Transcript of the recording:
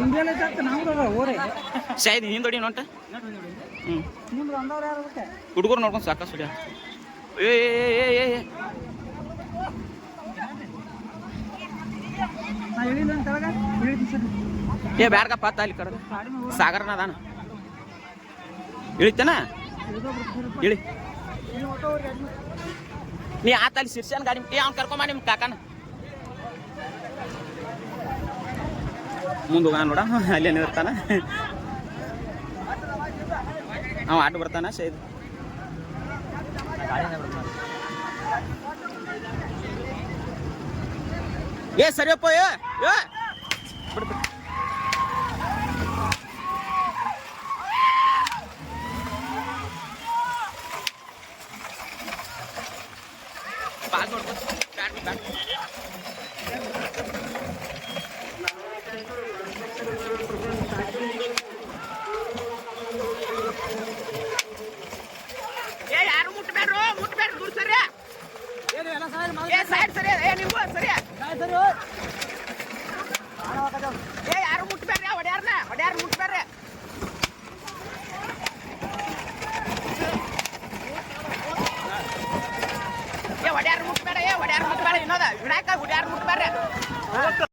ನಿಂಬೆಲ್ಲ ಹಿಂದ್ ಹೊಡಿ ಶಾಯ್ದು ನೋಟ. ಹ್ಞೂ ಹುಡುಗರು ನೋಡ್ಕೊಂಡು ಸಾಕ ಸುಡಿಯ ಏ ಏ, ಏ, ಏ, ಬ್ಯಾಡ್ಗಪ್ಪ ಅತ್ತ ಅಲ್ಲಿ ಕರೆದ. ಸಾಗರನ ಅದಾನ. ಇಳಿತೇನ? ಇಳಿ. ನೀ ಆತ ಅಲ್ಲಿ ಶಿರ್ಷನ್ ಗಾಡಿ ಏ ಅವ್ನು ಕರ್ಕೊಂಬ ನಿಮ್ಮ ಕಾಕನ. ಮುಂದೆ ಹೋಗ ನೋಡ. ಅಲ್ಲೇ ಇರ್ತಾನ ಅವ ಆಟೋ ಬರ್ತಾನ ಶೈದ್. ಏ ಸರಿಯಪ್ಪ ಏ. ಏ ಸೈಡ್ ಸರಿ ಏ, ನೀವು, ಸರಿ. ಏ, ಯಾರು ಮುಟ್ಬೇಡ್ರಿ? ಹೊಡ್ಯಾರ್ನ ಹೊಡ್ಯಾರ ಮುಟ್ಬೇಡ್ರಿ. ಏ ಹೊಡ್ಯಾರ ಮುಟ್ಬೇಡ, ಏ ಹೊಡ್ಯಾರ ಮುಟ್ಬೇಡ. ಇನ್ನೋದ ವಿನಾಯಕ ಹೊಡ್ಯಾರ ಮುಟ್ಬೇಡ್ರಿ.